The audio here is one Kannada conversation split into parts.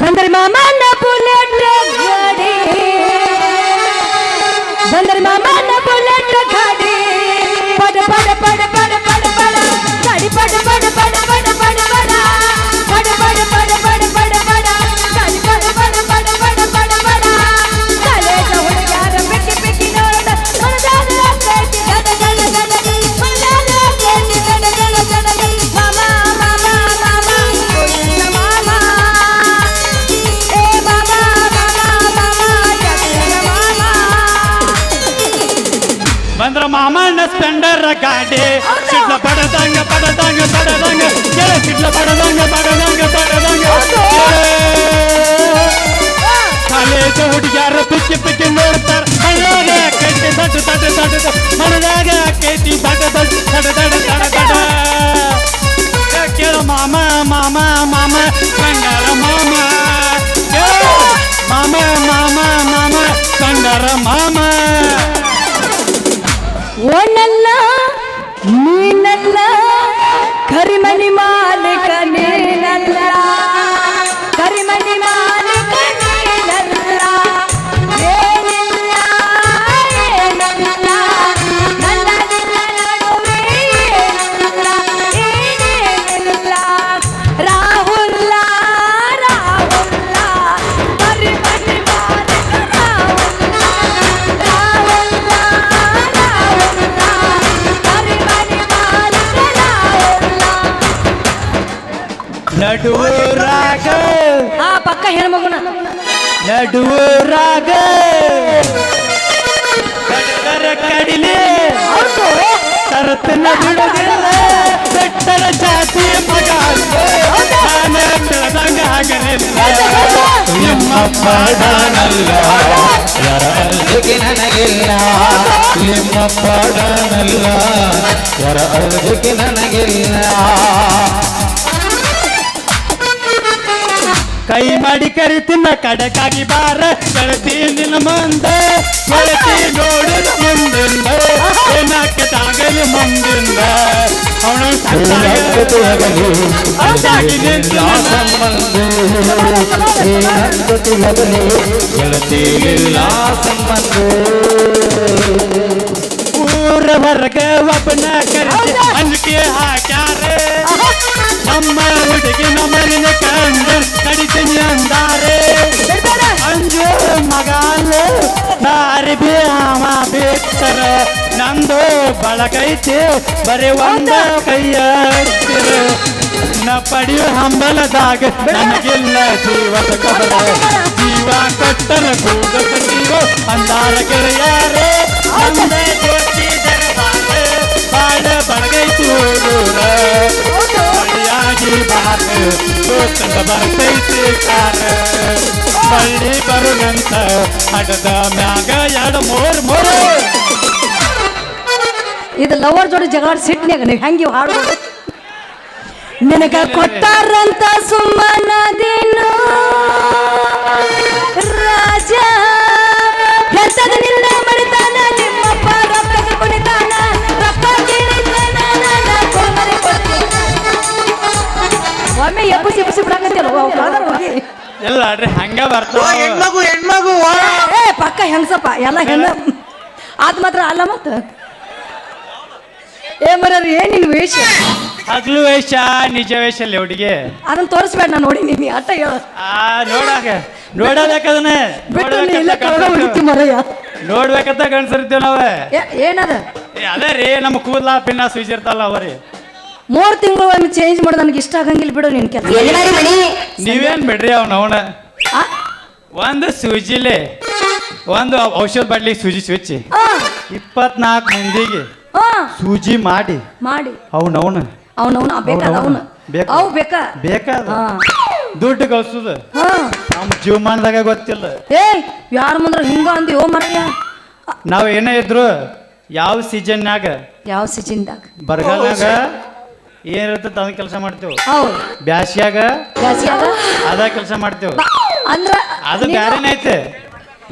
Bandar Maman வீட்டுல படதாங்க படதாங்க படதாங்க. ஏழை வீட்டுல படதாங்க படதாங்க படதாங்க. காலேஜ ஒடியார பிச்சு பிச்சு நோடுத்தார் அழகாக கேட்டு தட்டு தட்டு தட்டு மனதாக கேட்டி தட்டு தட்டு தட்டு தட்டு தட தட கேள மாமா மாமா மாமா கண்டார மாமா. மாமா மாமா மாமா கண்டார மாமா. ನಡುವರಾಗ ಆ ಪಕ್ಕ ಹೆಣ್ಮಗುನ ನಡುವರಾಗ ರಾಗ. ಕಡಿಲೆ. ತರತನ ಬಿಡುದಿಲ್ಲ ಬೆಟ್ಟರ ಜಾತಿ ಮಗ ನಾನು ಬೆಳೆದಂಗ ಆಗಲಿಲ್ಲ. ನಿಮ್ಮ ಪಾಡನಲ್ಲ ಯಾರಿಗೆ ನನಗಿಲ್ಲ. ನಿಮ್ಮ ಪಾಡನಲ್ಲ ಯಾರ ಅರ್ಜಿಗೆ ನನಗಿಲ್ಲ. ಕೈ ಮಾಡಿ ಕರಿತಿನ ಕಡಕಾಗಿ ಬಾರ. ಕಳತಿ ನಿನ್ನ ಮುಂದೆ ಕಳತಿ ನೋಡಿದ ಮುಂದಿಂದ. ಏನಕ್ಕೆ ಮುಂದಿಂದ. ಅವನು ಸಂಬಂಧ. ಊರ ಹೊರಗ ಒಬ್ಬನ ಕರೆಸಿ, ಅಂಜಿಕೆ ಹಾಕ್ಯಾರೆ. ಬಿ ಅವ ಬಿಟ್ಟರ ನಂದು ಬಳಗೈತಿ ಬರೀ ಒಂದ ಕೈಯ ನ ಪಡಿಯೋ ಹಂಬಲದಾಗ ನನಗಿಲ್ಲ ಜೀವದ ಕಬರ ಜೀವ ಕೊಟ್ಟರ ಕೂಡ ಜೀವ ಅಂದಾರ ಗೆಳೆಯಾರೆ ಅಂದ ಜ್ಯೋತಿ ದರಬಾರ ಬಾಳ ಬಳಗೈತಿ ಊರೂರ ಬಳ್ಳಿಯಾಗಿ ಬಾರ ಕೂತಂದ ಬರ್ತೈತಿ ಕಾರ ಬಳ್ಳಿ ಬರುನಂತ ಹಡದ ಮ್ಯಾಗ ಎರಡು ಮೂರ್ ಮೂರು. ಇದು ಲವರ್ ಜೋಡಿ ಜಗಳ ಸಿಟ್ನ್ಯಾಗ ನೀವು ಹೆಂಗೆ ಹಾಡು ನಿನಗ ಕೊಟ್ಟಾರಂತ ಸುಮ್ಮನ ದಿನ ರಾಜ ನಿಮ್ಮಪ್ಪ ಒಮ್ಮೆ ಹೋಗಿ ಇಲ್ಲ ಅಡ್ರಿ ಹಂಗ ಬರ್ತಾವ. ಹೆಣ್ಮಗು ಹೆಣ್ಮಗು ಏ ಪಕ್ಕ ಹೆಂಗಸಪ್ಪ ಎಲ್ಲ ಹೆಣ್ಣ. ಅದ್ ಮಾತ್ರ ಅಲ್ಲ ಮತ್ತ. ಏ ಮರ ಏನ್ ನಿನ್ ವೇಷ? ಹಗ್ಲು ವೇಷ ನಿಜ ವೇಷ ಅಲ್ಲಿ ಹುಡುಗಿ. ಅದನ್ನ ತೋರಿಸ್ಬೇಡ ನಾನು ನೋಡಿ ನೀನು ಅಟ್ಟ ಹೇಳ. ಆ ನೋಡಾಕ ನೋಡಬೇಕದನ್ನ ಬಿಟ್ಟು ನೀ ಇಲ್ಲ ಕಳ್ದ ಹೊಡಿತಿ ಮರಯ್ಯ. ನೋಡ್ಬೇಕಂತ ಗಂಡ್ಸರಿರ್ತೇವ ನಾವೇ. ಏ- ಏನದ? ಏ, ಅದೇ ರೀ ನಮ್ಮ ಕೂದಲ ಪಿನ್ನ ಇರ್ತಲ್ಲ ಅವರಿ. ಮೂರ್ ತಿಂಗಳು ಒಮ್ಮೆ ಚೇಂಜ್ ಮಾಡ್ ನನಗೆ ಇಷ್ಟ ಆಗಂಗಿಲ್ಲ ಬಿಡು ನಿನ್ ಕೆಲಸ. ನೀವೇನ್ ಬಿಡ್ರಿ ಅವ್ನ ಅವನ? ಒಂದು ಸೂಜಿಲೆ ಒಂದು ಔಷಧ ಬಡ್ಲಿ ಸೂಜಿ ಸ್ವಿಚ್ ಇಪ್ಪತ್ನಾಲ್ಕು ಮಂದಿಗೆ ಸೂಜಿ ಮಾಡಿ. ಮಾಡಿ. ಅವನವನ ಅವನವನ ಬೇಕಾದ ಅವನು. ಬೇಕು. ಅವು ಬೇಕಾ? ಬೇಕಾದ. ದುಡ್ಡು ಕಳ್ಸುದ. ಹಾ. ನಮ್ಮ ಜೀವಮಾನದಾಗ ಗೊತ್ತಿಲ್ಲ. ಏ ಯಾರ ಮುಂದ್ರ ಹಿಂಗ ಅಂದಿ ಓ ಮರಯ್ಯ ನಾವ್ ಏನೇ ಇದ್ರು ಯಾವ ಸೀಸನ್ನಾಗ ಯಾವ ಸೀಸನ್ ಬರಗಾಲಾಗ ಏನಿರ್ತದ ಅದನ್ನ ಕೆಲಸ ಮಾಡ್ತೇವೆ? ಹೌದು. ಬ್ಯಾಸ್ಯಾಗ ಬ್ಯಾಸಿಯಾಗ ಅದ ಕೆಲಸ ಮಾಡ್ತೇವೆ. ಅಂದ್ರ ಅದು ಬ್ಯಾರೆನೇ ಐತೆ.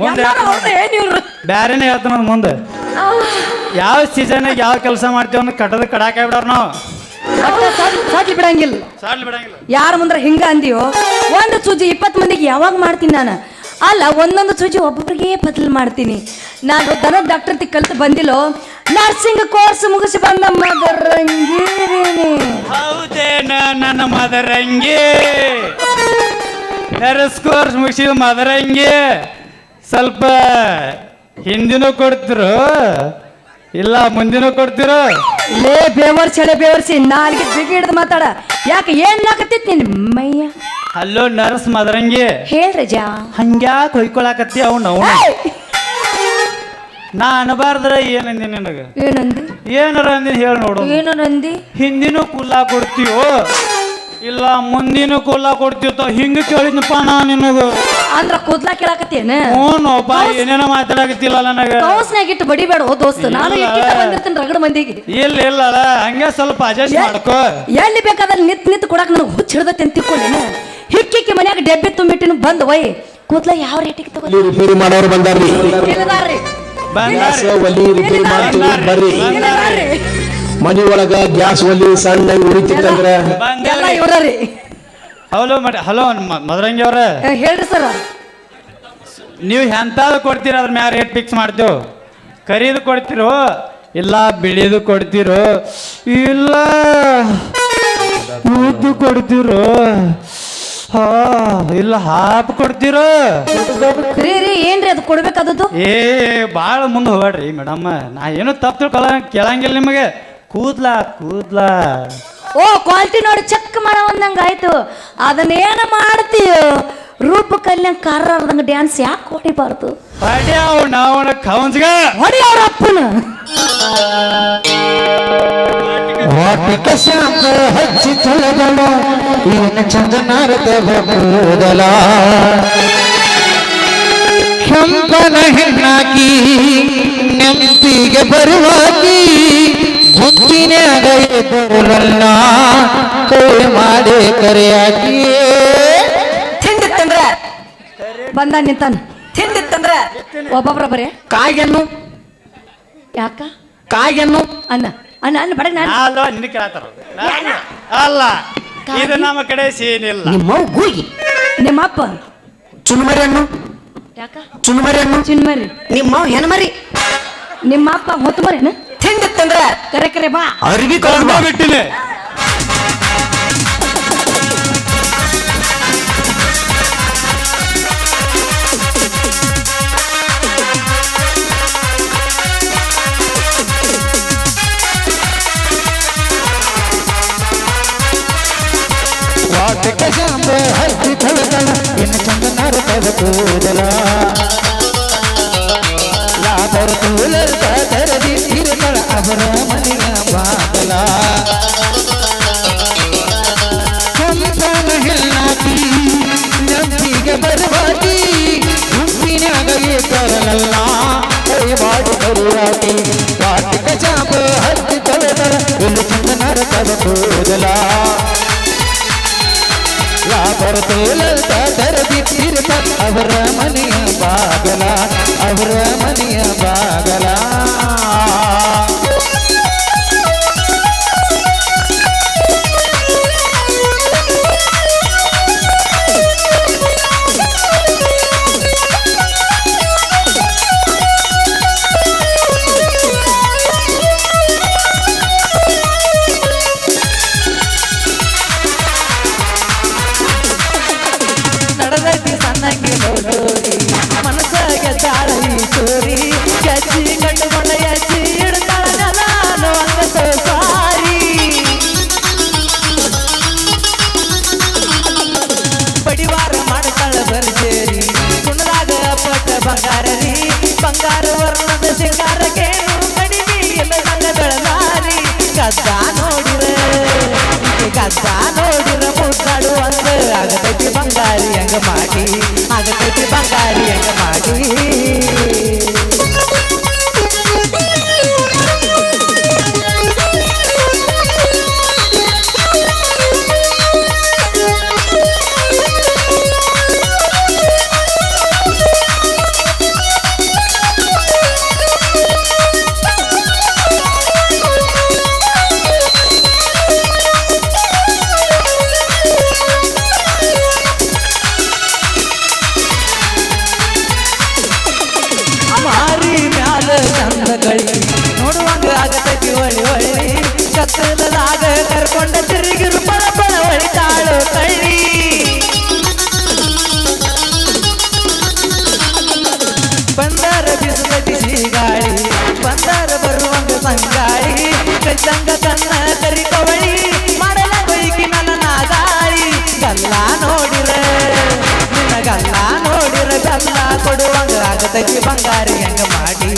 ಮುಂದೆ ಬ್ಯಾರೆನೇ ಹೇಳ್ತಾನ ಮುಂದೆ. ಯಾವ ಸೀಸನ್ ಯಾವ ಕೆಲಸ ಮಾಡ್ತೇವೆ ಕಟ್ಟದ ಕಡಾಕ ಬಿಡೋರ್ ನಾವು. ಸಾಕಿ ಬಿಡಂಗಿಲ್ಲ. ಯಾರ ಮುಂದ್ರ ಹಿಂಗ ಅಂದಿಯೋ? ಒಂದು ಸೂಜಿ ಇಪ್ಪತ್ತು ಮಂದಿಗೆ ಯಾವಾಗ ಮಾಡ್ತೀನಿ ನಾನು? ಅಲ್ಲ ಒಂದೊಂದು ಸೂಜಿ ಒಬ್ಬೊಬ್ಬರಿಗೆ ಬದಲು ಮಾಡ್ತೀನಿ. ನಾನು ದನ ಡಾಕ್ಟರ್ ಕಲ್ತು ಬಂದಿಲ್ಲೋ ನರ್ಸಿಂಗ್ ಕೋರ್ಸ್ ಮುಗಿಸಿ ಬಂದ ಮದರಂಗಿರಿನಿ ಹೌದೇನ ನನ್ನ ಮದರಂಗಿ. ನರ್ಸ್ ಕೋರ್ಸ್ ಮುಗಿಸಿ ಮದರಂಗಿ. ಸ್ವಲ್ಪ ಹಿಂದಿನೂ ಕೊಡ್ತಿರು ಇಲ್ಲ ಮುಂದಿನೂ ಕೊಡ್ತಿರು. ಲೇ ಬೇವರ್ಸಿ ಹಳೆ ಬೇವರ್ಸಿ ನಾಲ್ಗೆ ಬಿಗಿ ಹಿಡ್ದು ಮಾತಾಡ. ಯಾಕೆ ಏನ್ ನಾಕತ್ತಿತ್ ನಿನ್ನ ಮಯ್ಯ? Hello nurse ಮದರಂಗಿ. ಹೇಳ್ರಿ ಜಾ ಹಂಗ್ಯಾಕೆ ಹೊಯ್ಕೊಳಕತ್ತಿ ಏಯ್! ನಾ ಅನ್ಬಾರ್ದ್ರ ಏನಂದಿ ನಿನಗ? ಏನಂದಿ? ಏನಾರ ಅಂದಿನ ಹೇಳಿ ನೋಡು. ಏನು ನಂದಿ ಹಿಂದಿನೂ ಕುಲ್ಲ ಕೊಡ್ತೀವೋ ಇಲ್ಲ ಮುಂದಿನ ಕುಲ್ಲ ಕೊಡ್ತೀವೋ ಹಿಂಗ ಕೇಳಿದ್ನಪ್ಪ ನಾ ನಿನಗ? ಅಂದ್ರ ಕೂದ್ಲಾ ಕೇಳಾಕತ್ತೇನ? ಹ್ಞೂನಪ್ಪ ಏನೇನೋ ಮಾತಾಡಕತ್ತಿಲ್ಲ ನನಗ. ಕೌಸ್ನಾಗ ಇಟ್ಟು ಬಡಿಬೇಡ ಓ ದೋಸ್ತ. ನಾನು ಇಟ್ಟಿಟ್ಟ ಬಂದಿರ್ತೀನಿ ರಗಡ ಮಂದಿಗೆ? ಇಲ್ಲ ಇಲ್ಲ ಹಂಗೆ ಸ್ವಲ್ಪ ಅಡ್ಜಸ್ಟ್ ಮಾಡ್ಕೋ. ಎಲ್ಲಿ ಬೇಕಾದಲ್ಲಿ ನಿತ್ ನಿತ್ ಕೊಡಕ್ ನನಗೆ ಹುಚ್ಚ ಹಿಡ್ದತ್ತೆ ಅಂತ ತಿಳ್ಕೊಂಡೇನ. ಹಿಕ್ಕಿಕ್ಕಿ ಮನ್ಯಾಗ ಡೆಬ್ಬಿ ತುಂಬಿಟ್ಟಿನ ಬಂದ್ ಒಯ್ ಕೂದ್ಲ ಯಾವ ರೇಟಿಗೆ ತಗೋ ರಿಪೇರಿ ಮಾಡೋರು ಬಂದಾರ್ರಿ. ಇಲ್ಲದಾರ್ರಿ. ಗ್ಯಾಸ್ ಬಂದಾರಿ ಒಲಿ ರಿಪೇರಿ ಮಾಡ್ತೀವಿ ಬರ್ರಿ. ಮನಿ ಒಳಗ ಗ್ಯಾಸ್ ಒಲಿ ಸಣ್ಣ ಉಳಿತಿತ್ತಂದ್ರ ಎಲ್ಲ ಇವ್ರಿ ಹಲೋ ಮಾಡಿ ಹಲೋ ಮದರಂಗಿ ಅವ್ರ. ಹೇಳ್ರಿ ಸರ್. ನೀವು ಎಂತಾದ್ರು ಕೊಡ್ತೀರ ಅದ್ರ ಮ್ಯಾಲ ರೇಟ್ ಫಿಕ್ಸ್ ಮಾಡ್ತೇವೆ. ಕರೀದು ಕೊಡ್ತಿರೋ ಇಲ್ಲ ಬಿಳಿದು ಕೊಡ್ತಿರೋ ಇಲ್ಲ ಉದ್ದು ಕೊಡ್ತಿರೋ ಹಾ ಇಲ್ಲ ಹಾಪ್ ಕೊಡ್ತಿರೋ. ರೀ ರೀ ಏನ್ರಿ ಅದು ಕೊಡ್ಬೇಕಾದದ್ದು? ಏ ಭಾಳ ಮುಂದೆ ಹೋಗ್ಬೇಡ್ರಿ ಮೇಡಮ್. ನಾ ಏನು ತಪ್ಪು ತಿಳ್ಕೊಳ ಕೇಳಂಗಿಲ್ಲ ನಿಮಗೆ. ಕೂದ್ಲಾ ಕೂದ್ಲಾ. ಓ ಕ್ವಾಲಿಟಿ ನೋಡಿ ಚೆಕ್ ಮಾಡವಂದಂಗ ಆಯ್ತು. ಅದನ್ನೇನ ಮಾಡ್ತೀಯ? ರೂಪ ಕಲ್ಯಾಣ ಕಾರ್ದಂಗ ಡ್ಯಾನ್ಸ್ ಯಾಕೆ ಹೊಡಿಬಾರ್ದು? ಪಡ್ಯಾವ್ ನಾವಣ ಕೌನ್ಸ್ಗ. ಹೊಡಿ ಅವ್ರ ಅಪ್ಪನ? ವಾಟಿಕ ಶಾಂತ ಹಚ್ಚಿ ತೊಳೆದಳ ಏನು ಚಂದ ನಾರದವ ಕೂದಲ. ಕೆಂಪನ ಹೆಣ್ಣಾಕಿ ನೆಂಪಿಗೆ ಬರುವಾಗಿ ಗುಂಪಿನಾಗ ಬರಲ್ಲ ಕೈ ಮಾಡಿ ಕರೆಯಾಗಿ ತಿಂದಿತ್ತಂದ್ರ? ಬಂದ ನಿಂತಾನ. ತಿಂದಿತ್ತಂದ್ರ? ಒಬ್ಬೊಬ್ರ ಬರೇ. ಕಾಗೆನ್ನು. ಯಾಕ? ಕಾಗೆನ್ನು. ಅನ್ನ. ಅನ್ನ ಅನ್ನ ಬಡ ನಾನು. ನಿನ್ನ ಕೇಳತ್ತಾರ ಅಲ್ಲ. ಇದು ನಮ್ಮ ಕಡೆ ಸೀನಿಲ್ಲ. ನಿಮ್ಮ ಗೂಗಿ ನಿಮ್ಮಪ್ಪ. ಚುನ್ಮರಿ ಹಣ್ಣು ಯಾಕ? ಚುನ್ಮರಿ ಹಣ್ಣು ಚುನುಮರಿ. ನಿಮ್ಮ ಹೆಣ್ಮರಿ. ನಿಮ್ಮಪ್ಪ ಹೊತ್ತು ಮರೇನ ತಿಂದಿತ್ತಂದ್ರ ಕರೆ ಕರೆ ಬಾ ಅರ್ವಿ ಕರ್ಮ ಬಿಟ್ಟಿನಿ ಲಾಭರ ತೋಲದ ತರದಿ ತಿರುಪ ಅವರ ಮನೆಯ ಬಾಗಲ ಅವರ ಮನೆಯ ಬಾಗಲ. ಬಂಗಾರಿ ಹಂಗ ಮಾಡಿ ಆಗತೈತಿ ಬಂಗಾರಿ ಹಂಗ ಮಾಡಿ ಬೆನ್ನ ಕೊಡುವಂಗ ಆಗತೈತಿ ಬಂಗಾರ ಹೆಂಗ ಮಾಡಿ?